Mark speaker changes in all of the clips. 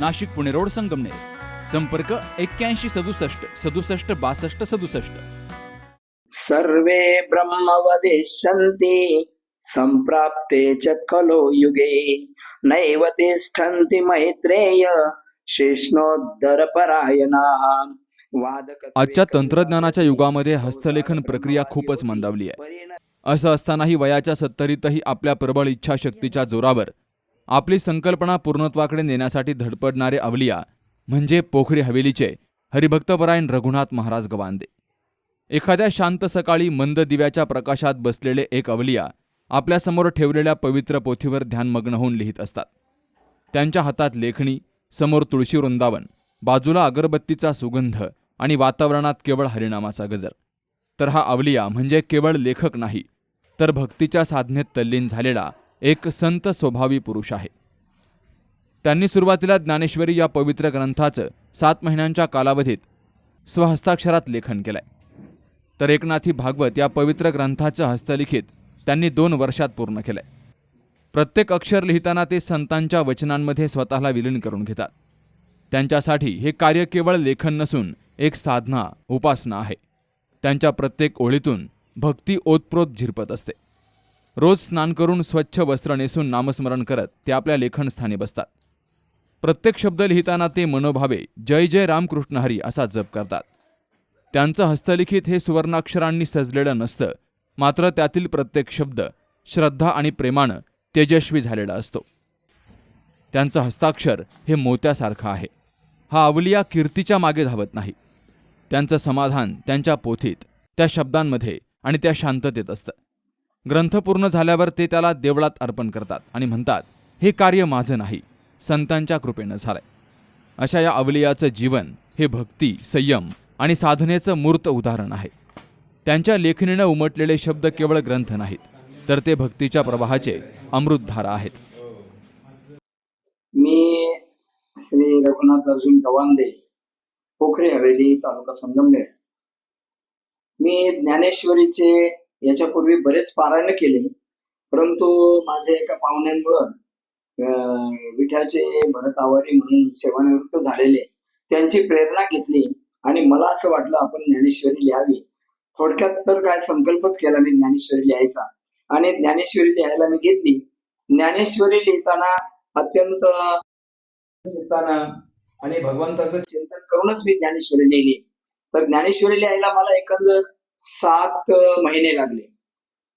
Speaker 1: Nashik Pune road Sangamner. संपर्क एक्क्याऐंशी सदुसष्ट सदुसष्ट बासष्ट सदुसष्ट.
Speaker 2: सर्वे ब्रह्म वदिष्यन्ति सम्प्राप्ते च खलो युगे. नैव तिष्ठन्ति मैत्रेय शेष्णोद्धरपरायणाः.
Speaker 1: आजच्या तंत्रज्ञानाच्या युगामध्ये हस्तलेखन प्रक्रिया खूपच मंदावली आहे. असं असतानाही वयाच्या सत्तरीतही आपल्या प्रबळ इच्छाशक्तीच्या जोरावर आपली संकल्पना पूर्णत्वाकडे नेण्यासाठी धडपडणारे अवलिया म्हणजे पोखरी हवेलीचे हरिभक्तपरायण रघुनाथ महाराज गवांदे. एखाद्या शांत सकाळी मंद दिव्याच्या प्रकाशात बसलेले एक अवलिया आपल्यासमोर ठेवलेल्या पवित्र पोथीवर ध्यानमग्न होऊन लिहित असतात. त्यांच्या हातात लेखणी समोर तुळशी वृंदावन बाजूला अगरबत्तीचा सुगंध आणि वातावरणात केवळ हरिनामाचा गजर. तर हा अवलिया म्हणजे केवळ लेखक नाही तर भक्तीच्या साधनेत तल्लीन झालेला एक संत स्वभावी पुरुष आहे. त्यांनी सुरुवातीला ज्ञानेश्वरी या पवित्र ग्रंथाचं सात महिन्यांच्या कालावधीत स्वहस्ताक्षरात लेखन केलंय. तर एकनाथी भागवत या पवित्र ग्रंथाचं हस्तलिखित त्यांनी दोन वर्षात पूर्ण केलंय. प्रत्येक अक्षर लिहिताना ते संतांच्या वचनांमध्ये स्वतःला विलीन करून घेतात. त्यांच्यासाठी हे कार्य केवळ लेखन नसून एक साधना उपासना आहे. त्यांच्या प्रत्येक ओळीतून भक्ती ओतप्रोत झिरपत असते. रोज स्नान करून स्वच्छ वस्त्र नेसून नामस्मरण करत ते आपल्या लेखनस्थानी बसतात. प्रत्येक शब्द लिहिताना ते मनोभावे जय जय रामकृष्ण हरी असा जप करतात. त्यांचं हस्तलिखित हे सुवर्णाक्षरांनी सजलेलं नसतं मात्र त्यातील प्रत्येक शब्द श्रद्धा आणि प्रेमानं तेजस्वी झालेला असतो. त्यांचं हस्ताक्षर हे मोत्यासारखं आहे. हा अवलिया कीर्तीच्या मागे धावत नाही. त्यांचं समाधान त्यांच्या पोथीत त्या शब्दांमध्ये आणि त्या शांततेत असतं. ग्रंथ पूर्ण झाल्यावर ते त्याला देवळात अर्पण करतात आणि म्हणतात हे कार्य माझं नाही संतांच्या कृपेनं झालंय. अशा या अवलियाचं जीवन हे भक्ती संयम आणि साधनेचं मूर्त उदाहरण आहे. त्यांच्या लेखणीनं उमटलेले शब्द केवळ ग्रंथ नाहीत तर ते भक्तीच्या प्रवाहाचे अमृतधारा आहेत.
Speaker 2: मी श्री रघुनाथ अर्जुन गवांदे पोखरे हवेली तालुका संगमनेर. मी ज्ञानेश्वरीचे याच्यापूर्वी बरेच पारायण केले. परंतु माझ्या एका पाहुण्यांमुळं विठ्याचे भरत आवारी म्हणून सेवानिवृत्त झालेले त्यांची प्रेरणा घेतली आणि मला असं वाटलं आपण ज्ञानेश्वरी लिहावी. थोडक्यात तर काय संकल्पच केला मी ज्ञानेश्वरी लिहायचा. आणि ज्ञानेश्वरी लिहायला मी घेतली. ज्ञानेश्वरी लिहिताना अत्यंत चिंतन आणि भगवंताचं चिंतन करूनच मी ज्ञानेश्वरी लिहिली. तर ज्ञानेश्वरी लिहायला मला एकंदर सात महिने लागले.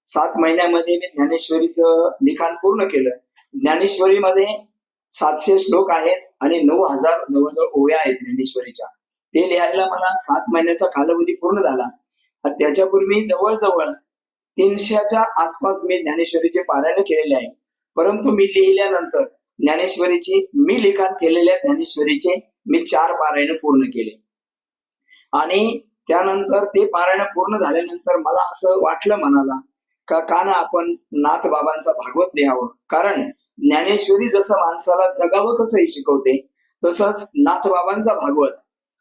Speaker 2: सात महिन्यामध्ये मी ज्ञानेश्वरीचं लिखाण पूर्ण केलं. ज्ञानेश्वरीमध्ये सातशे श्लोक आहेत आणि नऊ हजार जवळजवळ ओव्या आहेत ज्ञानेश्वरीच्या. ते लिहायला मला सात महिन्याचा कालावधी पूर्ण झाला. त्याच्यापूर्वी जवळजवळ तीनशेच्या आसपास मी ज्ञानेश्वरीचे पारायण केलेले आहे. परंतु मी लिहिल्यानंतर ज्ञानेश्वरीची मी लिखाण केलेल्या ज्ञानेश्वरीचे मी चार पारायण पूर्ण केले. आणि त्यानंतर ते पारायण पूर्ण झाल्यानंतर मला असं वाटलं मनाला का का ना आपण नाथ बाबांचा भागवत लिहावं? कारण ज्ञानेश्वरी जसं माणसाला जगावं कसंही शिकवते तसंच नाथ बाबांचा भागवत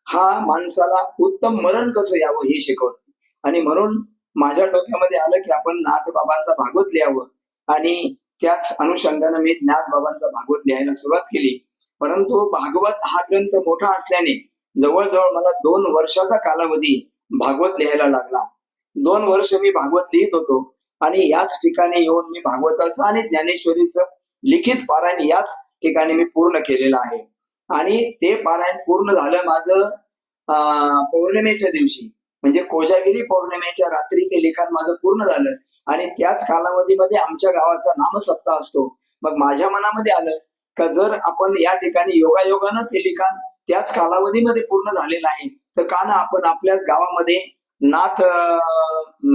Speaker 2: हा माणसाला उत्तम मरण कसं यावं हे शिकवते. आणि म्हणून माझ्या डोक्यामध्ये आलं की आपण नाथ बाबांचा भागवत लिहावं. आणि त्याच अनुषंगानं मी ज्ञात बाबांचा भागवत लिहायला सुरुवात केली. परंतु भागवत हा ग्रंथ मोठा असल्याने जवळजवळ मला दोन वर्षाचा कालावधी भागवत लिहायला लागला. दोन वर्ष मी भागवत लिहित होतो आणि याच ठिकाणी येऊन मी भागवताचं आणि ज्ञानेश्वरीचं लिखित पारायण याच ठिकाणी मी पूर्ण केलेलं आहे. आणि ते पारायण पूर्ण झालं माझं अं, पौर्णिमेच्या दिवशी. म्हणजे कोजागिरी पौर्णिमेच्या रात्री ते लिखाण माझं पूर्ण झालं. आणि त्याच कालावधीमध्ये आमच्या गावाचा नामसप्ताह असतो. मग माझ्या मनामध्ये आलं का जर आपण या ठिकाणी योगायोगानं ते लिखाण त्याच कालावधीमध्ये पूर्ण झालेलं आहे तर का ना आपण आपल्याच गावामध्ये नाथ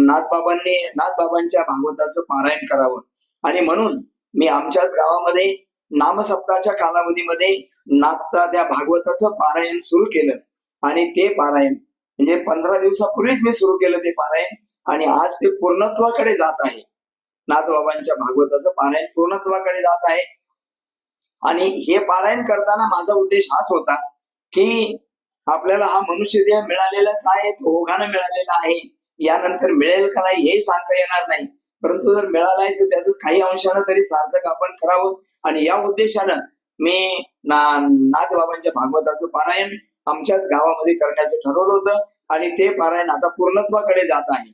Speaker 2: नाथबाबांनी नाथबाबांच्या भागवताचं पारायण करावं. आणि म्हणून मी आमच्याच गावामध्ये नामसप्ताच्या कालावधीमध्ये नागता त्या भागवताचं पारायण सुरू केलं. आणि ते पारायण म्हणजे पंधरा दिवसापूर्वीच मी सुरू केलं ते पारायण. आणि आज ते पूर्णत्वाकडे जात आहे. नाथबाबांच्या भागवताचं पारायण पूर्णत्वाकडे जात आहे. आणि हे पारायण करताना माझा उद्देश हाच होता की आपल्याला हा मनुष्यदेह मिळालेलाच आहे तो ओघानं मिळालेला आहे. यानंतर मिळेल का नाही हे सांगता येणार नाही. परंतु जर मिळालाय तर त्याचं काही अंशानं तरी सार्थक आपण करावं. आणि या उद्देशानं मी ना नाथबाबांच्या भागवताचं पारायण आमच्याच गावामध्ये करण्याचं ठरवलं होतं. आणि ते पारायण आता पूर्णत्वाकडे जात आहे.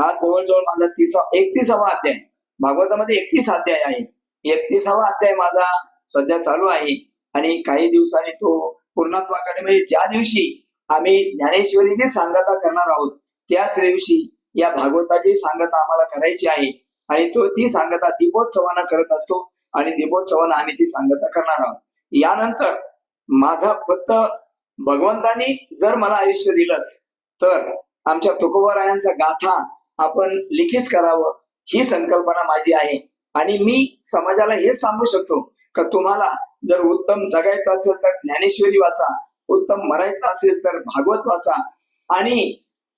Speaker 2: हा जवळजवळ माझा तिसा एकतीसावा अध्याय. भागवतामध्ये एकतीस अध्याय आहे. एकतीसावा अध्याय माझा सध्या चालू आहे. आणि काही दिवसांनी तो पूर्णत्वाकडे म्हणजे ज्या दिवशी आम्ही ज्ञानेश्वरीची सांगता करणार आहोत त्याच दिवशी या भागवताची सांगता आम्हाला करायची आहे. आणि तो ती सांगता दीपोत्सवानं करत असतो आणि दीपोत्सवानं आम्ही ती सांगता करणार आहोत. यानंतर माझा फक्त भगवंतानी जर मला आयुष्य दिलंच तर आमच्या तुकोबरायांचा गाथा आपण लिखित करावं ही संकल्पना माझी आहे. आणि मी समाजाला हेच सांगू शकतो का तुम्हाला जर उत्तम जगायचं असेल तर ज्ञानेश्वरी वाचा उत्तम मरायचं असेल तर भागवत वाचा. आणि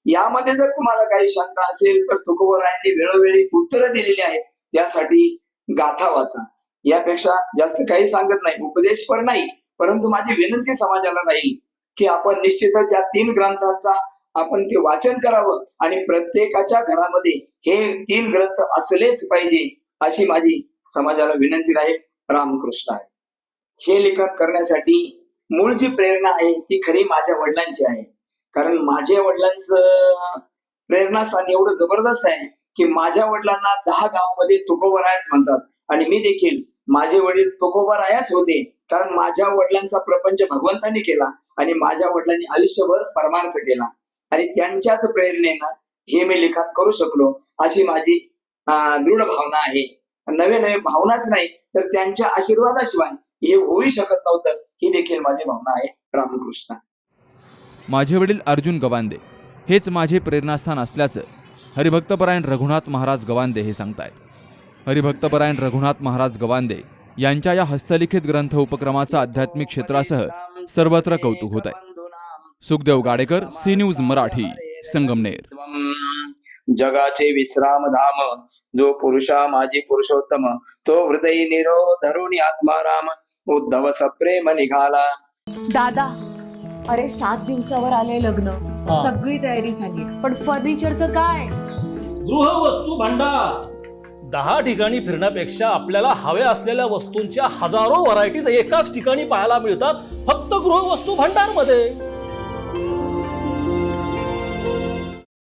Speaker 2: यामध्ये जर तुम्हाला काही शंका असेल तर तुकोबरायांनी वेळोवेळी उत्तरं दिलेली आहेत त्यासाठी गाथा वाचा. यापेक्षा जास्त काही सांगत नाही उपदेश पर नाही परंतु माझी विनंती समाजाला राहील की आपण निश्चितच या तीन ग्रंथांचा आपण ते वाचन करावं आणि प्रत्येकाच्या घरामध्ये हे तीन ग्रंथ असलेच पाहिजे अशी माझी समाजाला विनंती राहील. रामकृष्ण आहे. हे लेखन करण्यासाठी मूळ जी प्रेरणा आहे ती खरी माझ्या वडिलांची आहे. कारण माझ्या वडिलांचं प्रेरणास्थान एवढं जबरदस्त आहे की माझ्या वडिलांना दहा गावामध्ये तुकोबरायच म्हणतात. आणि मी देखील माझे वडील तुकोबरायाच होते कारण माझ्या वडिलांचा प्रपंच भगवंतांनी केला आणि माझ्या वडिलांनी आयुष्यभर परमार्थ केला. आणि त्यांच्याच प्रेरणेनं हे मी लिखाण करू शकलो अशी माझी दृढ भावना आहे. नवे नवे भावनाच नाही तर त्यांच्या आशीर्वादाशिवाय हे होऊ शकत नव्हतं. ही देखील माझी भावना आहे. रामकृष्ण.
Speaker 1: माझे वडील अर्जुन गवांदे. हेच माझे प्रेरणास्थान असल्याचं हरिभक्तपरायण रघुनाथ महाराज गवांदे हे सांगतायत. हरिभक्तपरायण रघुनाथ महाराज गवांदे यांच्या या हस्तलिखित ग्रंथ उपक्रमाचं आध्यात्मिक क्षेत्रासह सर्वत्र कौतुक होत आहे सुखदेव गाडेकर सी न्यूज मराठी संगमनेर.
Speaker 2: जगाचे विश्राम धाम. जो पुरुषा माझी पुरुषोत्तम तो हृदय निरो धरुणी आत्माराम उद्धव सप्रेम निघाला.
Speaker 3: दादा अरे सात दिवसावर आले लग्न.
Speaker 4: हा.
Speaker 3: सगळी तयारी झाली. पण फर्निचरचं काय?
Speaker 4: गृहवस्तू भांडार. दहा ठिकाणी फिरण्यापेक्षा आपल्याला हव्या असलेल्या वस्तूंच्या हजारो व्हरायटीज एकाच ठिकाणी पाहायला मिळतात फक्त गृहवस्तू भांडारमध्ये